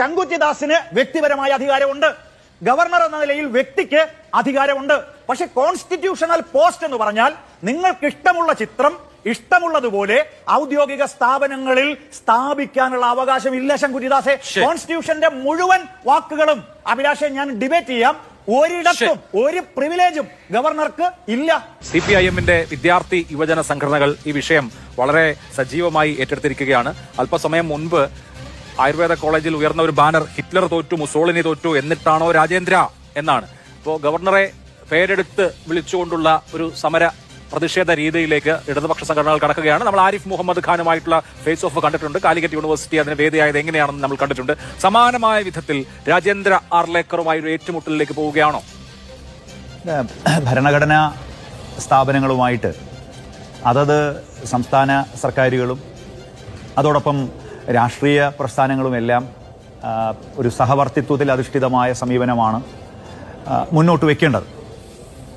ചങ്കുറ്റിദാസിന് വ്യക്തിപരമായ അധികാരമുണ്ട്. ഗവർണർ എന്ന നിലയിൽ വ്യക്തിക്ക് അധികാരമുണ്ട്. പക്ഷെ കോൺസ്റ്റിറ്റ്യൂഷണൽ പോസ്റ്റ് എന്ന് പറഞ്ഞാൽ നിങ്ങൾക്ക് ഇഷ്ടമുള്ള ചിത്രം ഇഷ്ടമുള്ളതുപോലെ ഔദ്യോഗിക സ്ഥാപനങ്ങളിൽ സ്ഥാപിക്കാനുള്ള അവകാശം ഇല്ല ശങ്കുറ്റിദാസെ കോൺസ്റ്റിറ്റ്യൂഷന്റെ മുഴുവൻ വാക്കുകളും അഭിലാഷെ ഞാൻ ഡിബേറ്റ് ചെയ്യാം. ഒരിടത്തും ഒരു പ്രിവിലേജും ഗവർണർക്ക് ഇല്ല. സി പി ഐ എമ്മിന്റെ വിദ്യാർത്ഥി യുവജന സംഘടനകൾ ഈ വിഷയം വളരെ സജീവമായി ഏറ്റെടുത്തിരിക്കുകയാണ്. അല്പസമയം മുൻപ് ആയുർവേദ കോളേജിൽ ഉയർന്ന ഒരു ബാനർ ഹിറ്റ്ലർ തോറ്റു മുസോളിനി തോറ്റു എന്നിട്ടാണോ രാജേന്ദ്ര എന്നാണ്. അപ്പോൾ ഗവർണറെ പേരെടുത്ത് വിളിച്ചുകൊണ്ടുള്ള ഒരു സമര പ്രതിഷേധ രീതിയിലേക്ക് ഇടതുപക്ഷ സംഘടനകൾ കടക്കുകയാണ്. നമ്മൾ ആരിഫ് മുഹമ്മദ് ഖാനുമായിട്ടുള്ള ഫേസ് ഓഫ് കണ്ടിട്ടുണ്ട്. കാലിക്കറ്റ് യൂണിവേഴ്സിറ്റി അതിന് വേദിയായത് എങ്ങനെയാണെന്ന് നമ്മൾ കണ്ടിട്ടുണ്ട്. സമാനമായ വിധത്തിൽ രാജേന്ദ്ര ആർലേക്കറുമായി ഒരു ഏറ്റുമുട്ടലിലേക്ക് പോവുകയാണോ? ഭരണഘടനാ സ്ഥാപനങ്ങളുമായിട്ട് അതത് സംസ്ഥാന സർക്കാരുകളും അതോടൊപ്പം രാഷ്ട്രീയ പ്രസ്ഥാനങ്ങളുമെല്ലാം ഒരു സഹവർത്തിത്വത്തിൽ അധിഷ്ഠിതമായ സമീപനമാണ് മുന്നോട്ട് വയ്ക്കേണ്ടത്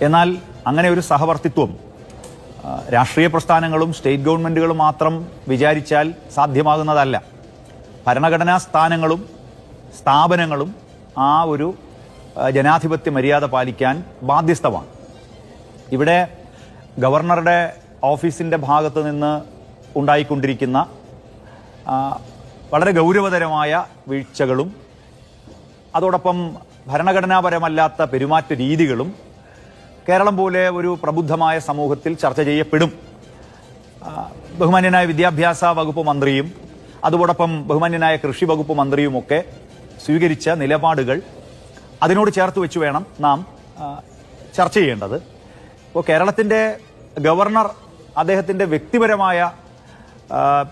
എന്നാൽ അങ്ങനെ ഒരു സഹവർത്തിത്വം രാഷ്ട്രീയ പ്രസ്ഥാനങ്ങളും സ്റ്റേറ്റ് ഗവൺമെന്റുകളും മാത്രം വിചാരിച്ചാൽ സാധ്യമാകുന്നതല്ല. ഭരണഘടനാ സ്ഥാനങ്ങളും സ്ഥാപനങ്ങളും ആ ഒരു ജനാധിപത്യ മര്യാദ പാലിക്കാൻ ബാധ്യസ്ഥമാണ്. ഇവിടെ ഗവർണറുടെ ഓഫീസിന്റെ ഭാഗത്ത് നിന്ന് ഉണ്ടായിക്കൊണ്ടിരിക്കുന്ന വളരെ ഗൗരവതരമായ വീഴ്ചകളും അതോടൊപ്പം ഭരണഘടനാപരമല്ലാത്ത പെരുമാറ്റ രീതികളും കേരളം പോലെ ഒരു പ്രബുദ്ധമായ സമൂഹത്തിൽ ചർച്ച ചെയ്യപ്പെടും. ബഹുമാന്യനായ വിദ്യാഭ്യാസ വകുപ്പ് മന്ത്രിയും അതോടൊപ്പം ബഹുമാന്യനായ കൃഷി വകുപ്പ് മന്ത്രിയുമൊക്കെ സ്വീകരിച്ച നിലപാടുകൾ അതിനോട് ചേർത്ത് വെച്ച് വേണം നാം ചർച്ച ചെയ്യേണ്ടത്. ഇപ്പോൾ കേരളത്തിന്റെ ഗവർണർ അദ്ദേഹത്തിന്റെ വ്യക്തിപരമായ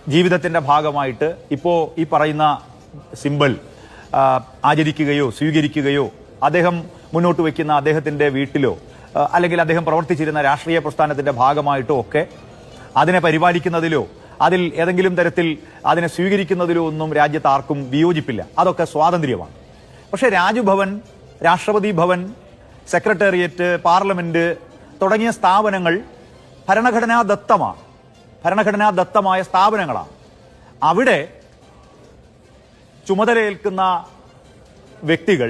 ജീവിതത്തിന്റെ ഭാഗമായിട്ട് ഇപ്പോൾ ഈ പറയുന്ന സിമ്പിൾ ആചരിക്കുകയോ സ്വീകരിക്കുകയോ അദ്ദേഹം മുന്നോട്ട് വയ്ക്കുന്ന അദ്ദേഹത്തിന്റെ വീട്ടിലോ അല്ലെങ്കിൽ അദ്ദേഹം പ്രവർത്തിച്ചിരുന്ന രാഷ്ട്രീയ പ്രസ്ഥാനത്തിന്റെ ഭാഗമായിട്ടോ ഒക്കെ അതിനെ പരിപാലിക്കുന്നതിലോ അതിൽ ഏതെങ്കിലും തരത്തിൽ അതിനെ സ്വീകരിക്കുന്നതിലോ ഒന്നും രാജ്യത്ത് ആർക്കും വിയോജിപ്പില്ല. അതൊക്കെ സ്വാതന്ത്ര്യമാണ്. പക്ഷേ രാജ്ഭവൻ രാഷ്ട്രപതി ഭവൻ സെക്രട്ടേറിയറ്റ് പാർലമെന്റ് തുടങ്ങിയ സ്ഥാപനങ്ങൾ ഭരണഘടനാ ദത്തമാണ്. ഭരണഘടനാ ദത്തമായ സ്ഥാപനങ്ങളാണ്. അവിടെ ചുമതലയേൽക്കുന്ന വ്യക്തികൾ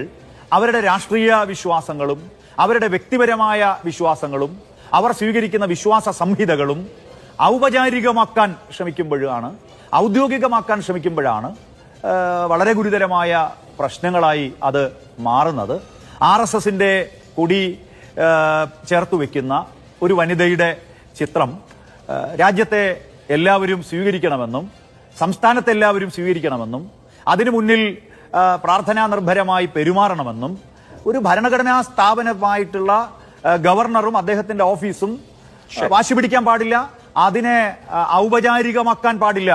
അവരുടെ രാഷ്ട്രീയ വിശ്വാസങ്ങളും അവരുടെ വ്യക്തിപരമായ വിശ്വാസങ്ങളും അവർ സ്വീകരിക്കുന്ന വിശ്വാസ സംഹിതകളും ഔപചാരികമാക്കാൻ ശ്രമിക്കുമ്പോഴാണ് ഔദ്യോഗികമാക്കാൻ ശ്രമിക്കുമ്പോഴാണ് വളരെ ഗുരുതരമായ പ്രശ്നങ്ങളായി അത് മാറുന്നത്. ആർ എസ് എസിന്റെ കൊടി ചേർത്തു വെക്കുന്ന ഒരു വനിതയുടെ ചിത്രം രാജ്യത്തെ എല്ലാവരും സ്വീകരിക്കണമെന്നും സംസ്ഥാനത്തെ എല്ലാവരും സ്വീകരിക്കണമെന്നും അതിനു മുന്നിൽ പ്രാർത്ഥനാ നിർഭരമായി പെരുമാറണമെന്നും ഒരു ഭരണഘടനാ സ്ഥാപനമായിട്ടുള്ള ഗവർണറും അദ്ദേഹത്തിന്റെ ഓഫീസും വാശി പിടിക്കാൻ പാടില്ല അതിനെ ഔപചാരികമാക്കാൻ പാടില്ല.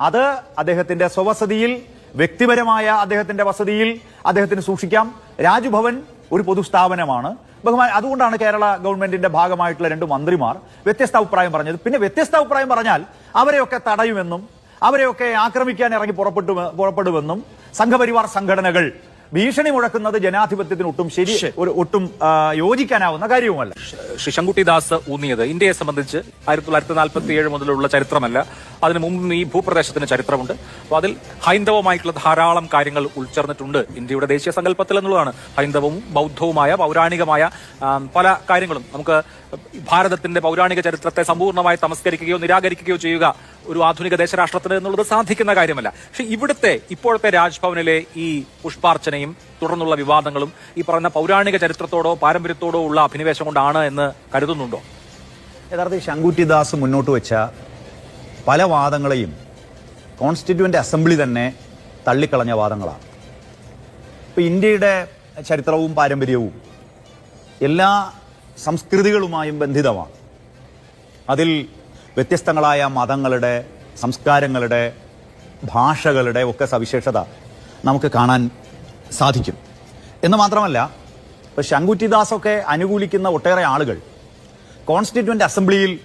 അത് അദ്ദേഹത്തിന്റെ സ്വവസതിയിൽ വ്യക്തിപരമായ അദ്ദേഹത്തിന്റെ വസതിയിൽ അദ്ദേഹത്തിന് സൂക്ഷിക്കാം. രാജ്ഭവൻ ഒരു പൊതുസ്ഥാപനമാണ്. ബഹുമാൻ അതുകൊണ്ടാണ് കേരള ഗവൺമെന്റിന്റെ ഭാഗമായിട്ടുള്ള രണ്ട് മന്ത്രിമാർ വ്യത്യസ്ത അഭിപ്രായം പറഞ്ഞത്. പിന്നെ വ്യത്യസ്ത അഭിപ്രായം പറഞ്ഞാൽ അവരെയൊക്കെ തടയുമെന്നും അവരെയൊക്കെ ആക്രമിക്കാൻ ഇറങ്ങി പുറപ്പെട്ടു പുറപ്പെടുമെന്നും സംഘപരിവാർ സംഘടനകൾ ഭീഷണി മുഴക്കുന്നത് ജനാധിപത്യത്തിന് ഒട്ടും ശരി ഒരു ഒട്ടും യോജിക്കാനാവുന്ന കാര്യവുമല്ല. ശ്രീശങ്കുട്ടി ദാസ് ഊന്നിയത് ഇന്ത്യയെ സംബന്ധിച്ച് ആയിരത്തി തൊള്ളായിരത്തി നാൽപ്പത്തി ഏഴ് മുതലുള്ള ചരിത്രമല്ല. അതിനു മുമ്പ് ഈ ഭൂപ്രദേശത്തിന് ചരിത്രമുണ്ട്. അപ്പോൾ അതിൽ ഹൈന്ദവമായിട്ടുള്ള ധാരാളം കാര്യങ്ങൾ ഉൾച്ചേർന്നിട്ടുണ്ട് ഇന്ത്യയുടെ ദേശീയ സങ്കല്പത്തിൽ എന്നുള്ളതാണ്. ഹൈന്ദവവും ബൗദ്ധവുമായ പൗരാണികമായ പല കാര്യങ്ങളും. നമുക്ക് ഭാരതത്തിന്റെ പൗരാണിക ചരിത്രത്തെ സമ്പൂർണമായി തമസ്കരിക്കുകയോ നിരാകരിക്കുകയോ ചെയ്യുക ഒരു ആധുനിക ദേശരാഷ്ട്രത്തിന് എന്നുള്ളത് സാധിക്കുന്ന കാര്യമല്ല. പക്ഷെ ഇവിടുത്തെ ഇപ്പോഴത്തെ രാജ്ഭവനിലെ ഈ പുഷ്പാർച്ചനയും തുടർന്നുള്ള വിവാദങ്ങളും ഈ പറഞ്ഞ പൗരാണിക ചരിത്രത്തോടോ പാരമ്പര്യത്തോടോ ഉള്ള അഭിനിവേശം കൊണ്ടാണ് എന്ന് കരുതുന്നുണ്ടോ? യഥാർത്ഥത്തിൽ ശങ്കുറ്റിദാസ് മുന്നോട്ട് വെച്ച പല വാദങ്ങളെയും കോൺസ്റ്റിറ്റ്യൂവന്റ് അസംബ്ലി തന്നെ തള്ളിക്കളഞ്ഞ വാദങ്ങളാണ്. ഇപ്പോൾ ഇന്ത്യയുടെ ചരിത്രവും പാരമ്പര്യവും എല്ലാ സംസ്കൃതികളുമായും ബന്ധിതമാണ്. അതിൽ വ്യത്യസ്തങ്ങളായ മതങ്ങളുടെ സംസ്കാരങ്ങളുടെ ഭാഷകളുടെ ഒക്കെ സവിശേഷത നമുക്ക് കാണാൻ സാധിക്കും. എന്ന് മാത്രമല്ല ഇപ്പോൾ ശങ്കുറ്റിദാസൊക്കെ അനുകൂലിക്കുന്ന ഒട്ടേറെ ആളുകൾ കോൺസ്റ്റിറ്റ്യൂന്റ് അസംബ്ലിയിൽ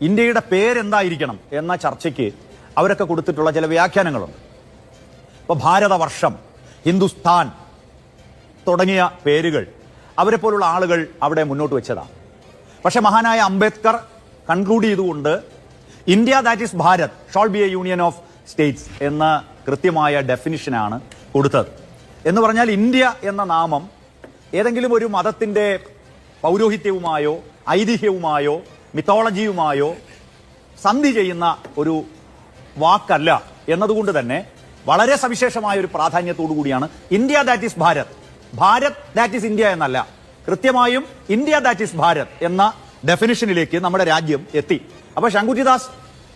ഇന്ത്യയുടെ പേരെന്തായിരിക്കണം എന്ന ചർച്ചയ്ക്ക് അവരൊക്കെ കൊടുത്തിട്ടുള്ള ചില വ്യാഖ്യാനങ്ങളുണ്ട്. ഇപ്പോൾ ഭാരതവർഷം ഹിന്ദുസ്ഥാൻ തുടങ്ങിയ പേരുകൾ അവരെ പോലുള്ള ആളുകൾ അവിടെ മുന്നോട്ട് വെച്ചതാണ്. പക്ഷേ മഹാനായ അംബേദ്കർ കൺക്ലൂഡ് ചെയ്തുകൊണ്ട് India that is Bharat shall be a union of states എന്ന കൃത്യമായ ഡെഫിനിഷനാണ് കൊടുത്തത്. എന്ന് പറഞ്ഞാൽ ഇന്ത്യ എന്ന നാമം ഏതെങ്കിലും ഒരു മതത്തിന്റെ പൗരോഹിത്യവുമായോ ഐതിഹ്യവുമായോ മിത്തോളജിയുമായോ സന്ധി ചെയ്യുന്ന ഒരു വാക്കല്ല എന്നതുകൊണ്ട് തന്നെ വളരെ സവിശേഷമായ ഒരു പ്രാധാന്യത്തോടു കൂടിയാണ് India that is Bharat. Bharat that is India എന്നല്ല. കൃത്യമായും ഇന്ത്യ ദാറ്റ് ഈസ് ഭാരത് എന്ന ഡെഫിനിഷനിലേക്ക് നമ്മുടെ രാജ്യം എത്തി. അപ്പൊ ശങ്കുജിദാസ്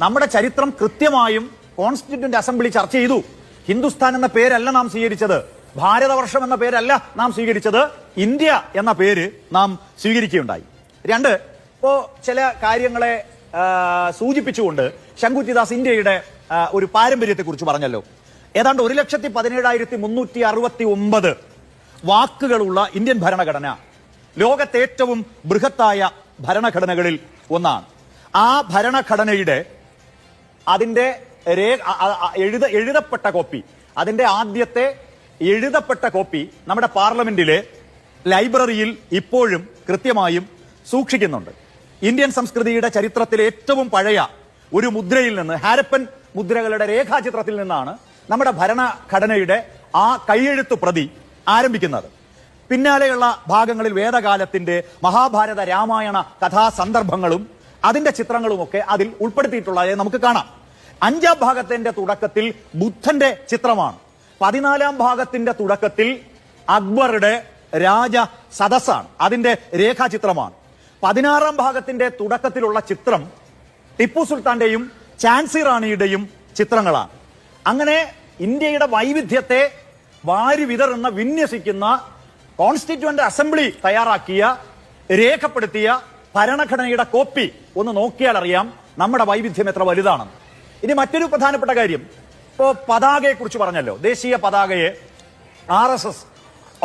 നമ്മുടെ ചരിത്രം കൃത്യമായും കോൺസ്റ്റിറ്റ്യൂന്റ് അസംബ്ലി ചർച്ച ചെയ്തു. ഹിന്ദുസ്ഥാൻ എന്ന പേരല്ല നാം സ്വീകരിച്ചത്. ഭാരതവർഷം എന്ന പേരല്ല നാം സ്വീകരിച്ചത്. ഇന്ത്യ എന്ന പേര് നാം സ്വീകരിക്കുകയുണ്ടായി. രണ്ട് ഇപ്പോ ചില കാര്യങ്ങളെ സൂചിപ്പിച്ചുകൊണ്ട് ശങ്കുത്തിദാസ് ഇന്ത്യയുടെ ഒരു പാരമ്പര്യത്തെക്കുറിച്ച് പറഞ്ഞല്ലോ. ഏതാണ്ട് ഒരു ലക്ഷത്തി പതിനേഴായിരത്തി മുന്നൂറ്റി അറുപത്തി ഒമ്പത് വാക്കുകളുള്ള ഇന്ത്യൻ ഭരണഘടന ലോകത്തെ ഏറ്റവും ബൃഹത്തായ ഭരണഘടനകളിൽ ഒന്നാണ്. ആ ഭരണഘടനയുടെ അതിന്റെ രേ- അ- അ- അ- എഴുത എഴുതപ്പെട്ട കോപ്പി അതിന്റെ ആദ്യത്തെ എഴുതപ്പെട്ട കോപ്പി നമ്മുടെ പാർലമെന്റിലെ ലൈബ്രറിയിൽ ഇപ്പോഴും കൃത്യമായും സൂക്ഷിക്കുന്നുണ്ട്. ഇന്ത്യൻ സംസ്കൃതിയുടെ ചരിത്രത്തിലെ ഏറ്റവും പഴയ ഒരു മുദ്രയിൽ നിന്ന് ഹാരപ്പൻ മുദ്രകളുടെ രേഖാചിത്രത്തിൽ നിന്നാണ് നമ്മുടെ ഭരണഘടനയുടെ ആ കൈയെഴുത്തു പ്രതി ആരംഭിക്കുന്നത്. പിന്നാലെയുള്ള ഭാഗങ്ങളിൽ വേദകാലത്തിന്റെ മഹാഭാരത രാമായണ കഥാസന്ദർഭങ്ങളും അതിന്റെ ചിത്രങ്ങളുമൊക്കെ അതിൽ ഉൾപ്പെടുത്തിയിട്ടുള്ളതായി നമുക്ക് കാണാം. അഞ്ചാം ഭാഗത്തിന്റെ തുടക്കത്തിൽ ബുദ്ധന്റെ ചിത്രമാണ്. പതിനാലാം ഭാഗത്തിന്റെ തുടക്കത്തിൽ അക്ബറുടെ രാജ സദസ്സാണ്. അതിന്റെ രേഖാചിത്രമാണ്. പതിനാറാം ഭാഗത്തിന്റെ തുടക്കത്തിലുള്ള ചിത്രം ടിപ്പു സുൽത്താന്റെയും ചാൻസി റാണിയുടെയും ചിത്രങ്ങളാണ്. അങ്ങനെ ഇന്ത്യയുടെ വൈവിധ്യത്തെ വാരി വിതറുന്ന വിന്യസിക്കുന്ന കോൺസ്റ്റിറ്റ്യൂന്റ് അസംബ്ലി തയ്യാറാക്കിയ രേഖപ്പെടുത്തിയ ഭരണഘടനയുടെ കോപ്പി ഒന്ന് നോക്കിയാൽ അറിയാം നമ്മുടെ വൈവിധ്യം എത്ര വലുതാണെന്ന്. ഇനി മറ്റൊരു പ്രധാനപ്പെട്ട കാര്യം. ഇപ്പോ പതാകയെ കുറിച്ച് പറഞ്ഞല്ലോ. ദേശീയ പതാകയെ ആർ എസ് എസ്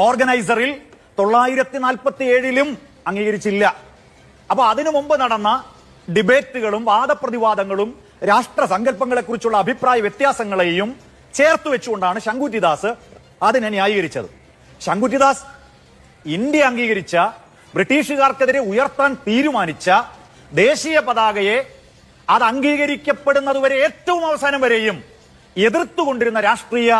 ഓർഗനൈസറിൽ തൊള്ളായിരത്തി നാൽപ്പത്തി ഏഴിലും അംഗീകരിച്ചില്ല. അപ്പൊ അതിനു മുമ്പ് നടന്ന ഡിബേറ്റുകളും വാദപ്രതിവാദങ്ങളും രാഷ്ട്ര സങ്കല്പങ്ങളെ കുറിച്ചുള്ള അഭിപ്രായ വ്യത്യാസങ്ങളെയും ചേർത്ത് വെച്ചുകൊണ്ടാണ് ശങ്കുറ്റിദാസ് അതിനെ ന്യായീകരിച്ചത്. ശങ്കുറ്റിദാസ് ഇന്ത്യ അംഗീകരിച്ച ബ്രിട്ടീഷുകാർക്കെതിരെ ഉയർത്താൻ തീരുമാനിച്ച ദേശീയ പതാകയെ അത് അംഗീകരിക്കപ്പെടുന്നതുവരെ ഏറ്റവും അവസാനം വരെയും എതിർത്തുകൊണ്ടിരുന്ന രാഷ്ട്രീയ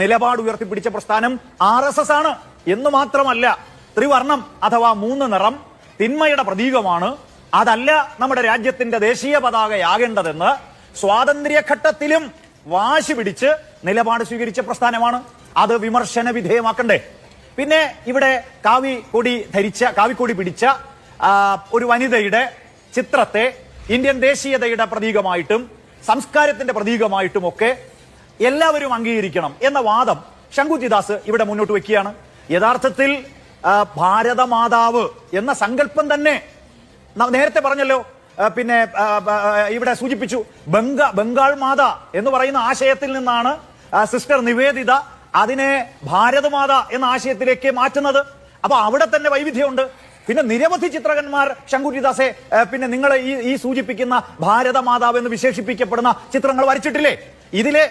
നിലപാട് ഉയർത്തിപ്പിടിച്ച പ്രസ്ഥാനം ആർ എസ് എസ് ആണ്. എന്ന് മാത്രമല്ല ത്രിവർണം അഥവാ മൂന്ന് നിറം തിന്മയുടെ പ്രതീകമാണ്. അതല്ല നമ്മുടെ രാജ്യത്തിന്റെ ദേശീയ പതാകയാകേണ്ടതെന്ന് സ്വാതന്ത്ര്യഘട്ടത്തിലും വാശി പിടിച്ച് നിലപാട് സ്വീകരിച്ച പ്രസ്ഥാനമാണ്. അത് വിമർശന വിധേയമാക്കണ്ടേ. പിന്നെ ഇവിടെ കാവി കൊടി ധരിച്ച കാവിക്കൊടി പിടിച്ച ഒരു വനിതയുടെ ചിത്രത്തെ ഇന്ത്യൻ ദേശീയതയുടെ പ്രതീകമായിട്ടും സംസ്കാരത്തിന്റെ പ്രതീകമായിട്ടും ഒക്കെ എല്ലാവരും അംഗീകരിക്കണം എന്ന വാദം ശങ്കുജിദാസ് ഇവിടെ മുന്നോട്ട് വെക്കുകയാണ്. യഥാർത്ഥത്തിൽ ഭാരതമാതാവ് എന്ന സങ്കല്പം തന്നെ നേരത്തെ പറഞ്ഞല്ലോ പിന്നെ ഇവിടെ സൂചിപ്പിച്ചു ബംഗ ബംഗാൾ മാത എന്ന് പറയുന്ന ആശയത്തിൽ നിന്നാണ് സിസ്റ്റർ നിവേദിത അതിനെ ഭാരതമാത എന്ന ആശയത്തിലേക്ക് മാറ്റുന്നത്. അപ്പൊ അവിടെ തന്നെ വൈവിധ്യമുണ്ട്. പിന്നെ നിരവധി ചിത്രകന്മാർ ശങ്കുരിദാസെ പിന്നെ നിങ്ങൾ ഈ ഈ സൂചിപ്പിക്കുന്ന ഭാരതമാതാവ് എന്ന് വിശേഷിപ്പിക്കപ്പെടുന്ന ചിത്രങ്ങൾ വരച്ചിട്ടില്ലേ? ഇതിലെ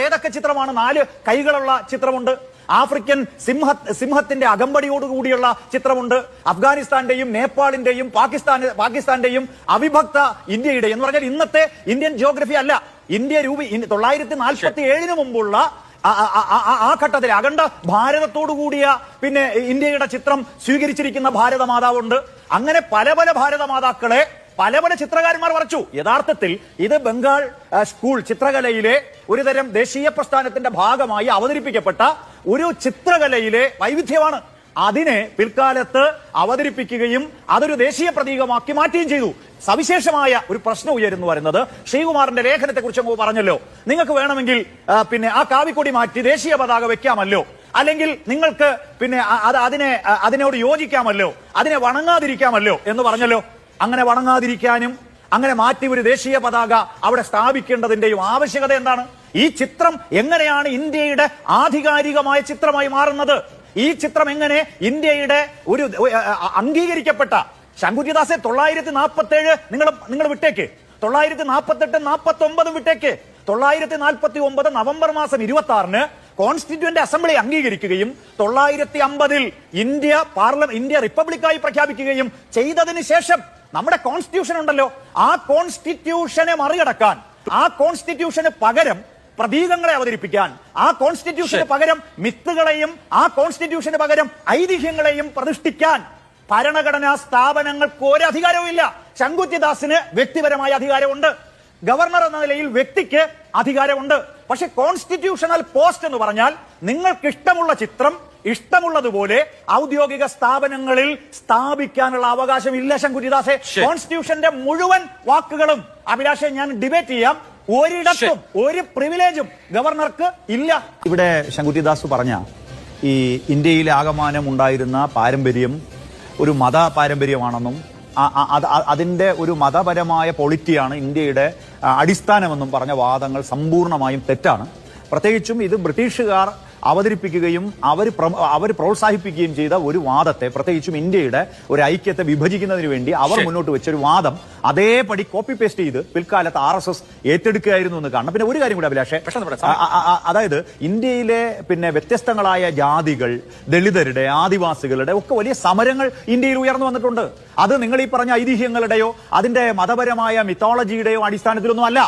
ഏതൊക്കെ ചിത്രമാണ്? നാല് കൈകളുള്ള ചിത്രമുണ്ട്. ആഫ്രിക്കൻ സിംഹ സിംഹത്തിന്റെ അകമ്പടിയോടുകൂടിയുള്ള ചിത്രമുണ്ട്. അഫ്ഗാനിസ്ഥാന്റെയും നേപ്പാളിന്റെയും പാകിസ്ഥാൻ പാകിസ്ഥാന്റെയും അവിഭക്ത ഇന്ത്യയുടെ എന്ന് പറഞ്ഞാൽ ഇന്നത്തെ ഇന്ത്യൻ ജിയോഗ്രഫി അല്ല. ഇന്ത്യ രൂപി തൊള്ളായിരത്തി നാൽപ്പത്തി ഏഴിന് മുമ്പുള്ള ആ- ഘട്ടത്തിൽ അഖണ്ഡ ഭാരതത്തോടു കൂടിയ പിന്നെ ഇന്ത്യയുടെ ചിത്രം സ്വീകരിച്ചിരിക്കുന്ന ഭാരതമാതാവുണ്ട്. അങ്ങനെ പല പല ഭാരതമാതാക്കളെ പല പല ചിത്രകാരന്മാർ വരച്ചു. യഥാർത്ഥത്തിൽ ഇത് ബംഗാൾ സ്കൂൾ ചിത്രകലയിലെ ഒരുതരം ദേശീയ പ്രസ്ഥാനത്തിന്റെ ഭാഗമായി അവതരിപ്പിക്കപ്പെട്ട ഒരു ചിത്രകലയിലെ വൈവിധ്യമാണ്. അതിനെ പിൽക്കാലത്ത് അവതരിപ്പിക്കുകയും അതൊരു ദേശീയ പ്രതീകമാക്കി മാറ്റുകയും ചെയ്തു. സവിശേഷമായ ഒരു പ്രശ്നം ഉയരുന്നു വരുന്നത് ശ്രീകുമാറിന്റെ ലേഖനത്തെ കുറിച്ച് അങ്ങ് പറഞ്ഞല്ലോ. നിങ്ങൾക്ക് വേണമെങ്കിൽ പിന്നെ ആ കാവിക്കൊടി മാറ്റി ദേശീയ പതാക വെക്കാമല്ലോ. അല്ലെങ്കിൽ നിങ്ങൾക്ക് പിന്നെ അത് അതിനെ അതിനോട് യോജിക്കാമല്ലോ. അതിനെ വണങ്ങാതിരിക്കാമല്ലോ എന്ന് പറഞ്ഞല്ലോ. അങ്ങനെ വണങ്ങാതിരിക്കാനും അങ്ങനെ മാറ്റി ഒരു ദേശീയ പതാക അവിടെ സ്ഥാപിക്കേണ്ടതിന്റെയും ആവശ്യകത എന്താണ്? ഈ ചിത്രം എങ്ങനെയാണ് ഇന്ത്യയുടെ ആധികാരികമായ ചിത്രമായി മാറുന്നത്? ഈ ചിത്രം എങ്ങനെ ഇന്ത്യയുടെ ഒരു അംഗീകരിക്കപ്പെട്ട ശങ്കുജിദാസെ തൊള്ളായിരത്തി നാൽപ്പത്തി ഏഴ് നിങ്ങൾ നിങ്ങൾ വിട്ടേക്ക്. തൊള്ളായിരത്തി നാൽപ്പത്തി എട്ട് നാൽപ്പത്തി ഒമ്പതും വിട്ടേക്ക്. തൊള്ളായിരത്തി നാൽപ്പത്തി ഒമ്പത് നവംബർ മാസം ഇരുപത്തി ആറിന് കോൺസ്റ്റിറ്റ്യൂന്റ് അസംബ്ലി അംഗീകരിക്കുകയും തൊള്ളായിരത്തി അമ്പതിൽ ഇന്ത്യ പാർലമെന്റ് ഇന്ത്യ റിപ്പബ്ലിക്കായി പ്രഖ്യാപിക്കുകയും ചെയ്തതിന് ശേഷം നമ്മുടെ കോൺസ്റ്റിറ്റ്യൂഷൻ ഉണ്ടല്ലോ. ആ കോൺസ്റ്റിറ്റ്യൂഷനെ മറികടക്കാൻ ആ കോൺസ്റ്റിറ്റ്യൂഷന് പകരം പ്രതീകങ്ങളെ അവതരിപ്പിക്കാൻ. ആ കോൺസ്റ്റിറ്റ്യൂഷന്. പകരം മിത്തുകളെയും ആ കോൺസ്റ്റിറ്റ്യൂഷന് പകരം ഐതിഹ്യങ്ങളെയും പ്രതിഷ്ഠിക്കാൻ ഭരണഘടനാ സ്ഥാപനങ്ങൾക്ക് ഒരു അധികാരവും ഇല്ല. ശങ്കുറ്റിദാസിന് വ്യക്തിപരമായ അധികാരമുണ്ട്. ഗവർണർ എന്ന നിലയിൽ വ്യക്തിക്ക് അധികാരമുണ്ട്. പക്ഷെ കോൺസ്റ്റിറ്റ്യൂഷണൽ പോസ്റ്റ് എന്ന് പറഞ്ഞാൽ നിങ്ങൾക്ക് ഇഷ്ടമുള്ള ചിത്രം ഇഷ്ടമുള്ളതുപോലെ ഔദ്യോഗിക സ്ഥാപനങ്ങളിൽ സ്ഥാപിക്കാനുള്ള അവകാശം ഇല്ല ശങ്കുരിദാസെ കോൺസ്റ്റിറ്റ്യൂഷന്റെ മുഴുവൻ വാക്കുകളും അഭിലാഷെ ഞാൻ ഡിബേറ്റ് ചെയ്യാം. ഒരിടത്തും ഒരു പ്രിവിലേജും ഗവർണർക്ക് ഇല്ല. ഇവിടെ ശങ്കുത്തിദാസ് പറഞ്ഞ ഈ ഇന്ത്യയിൽ ആകമാനം ഉണ്ടായിരുന്ന പാരമ്പര്യം ഒരു മത പാരമ്പര്യമാണെന്നും ആ- ആ- അത് അ- അതിന്റെ ഒരു മതപരമായ പൊളിറ്റിയാണ് ഇന്ത്യയുടെ അടിസ്ഥാനമെന്നും പറഞ്ഞ വാദങ്ങൾ സമ്പൂർണമായും തെറ്റാണ്. പ്രത്യേകിച്ചും ഇത് ബ്രിട്ടീഷുകാർ അവതരിപ്പിക്കുകയും അവർ അവർ പ്രോത്സാഹിപ്പിക്കുകയും ചെയ്ത ഒരു വാദത്തെ പ്രത്യേകിച്ചും ഇന്ത്യയുടെ ഒരു ഐക്യത്തെ വിഭജിക്കുന്നതിന് വേണ്ടി അവർ മുന്നോട്ട് വെച്ച ഒരു വാദം അതേപടി കോപ്പി പേസ്റ്റ് ചെയ്ത് പിൽക്കാലത്ത് ആർ എസ് എസ് ഏറ്റെടുക്കുകയായിരുന്നു എന്ന് കാണണം പിന്നെ ഒരു കാര്യം കൂടി അഭിലാഷേ. അതായത് ഇന്ത്യയിലെ പിന്നെ വ്യത്യസ്തങ്ങളായ ജാതികൾ ദളിതരുടെ ആദിവാസികളുടെ ഒക്കെ വലിയ സമരങ്ങൾ ഇന്ത്യയിൽ ഉയർന്നു വന്നിട്ടുണ്ട്. അത് നിങ്ങൾ ഈ പറഞ്ഞ ഐതിഹ്യങ്ങളുടെയോ അതിന്റെ മതപരമായ മിത്തോളജിയുടെയോ അടിസ്ഥാനത്തിലൊന്നും അല്ല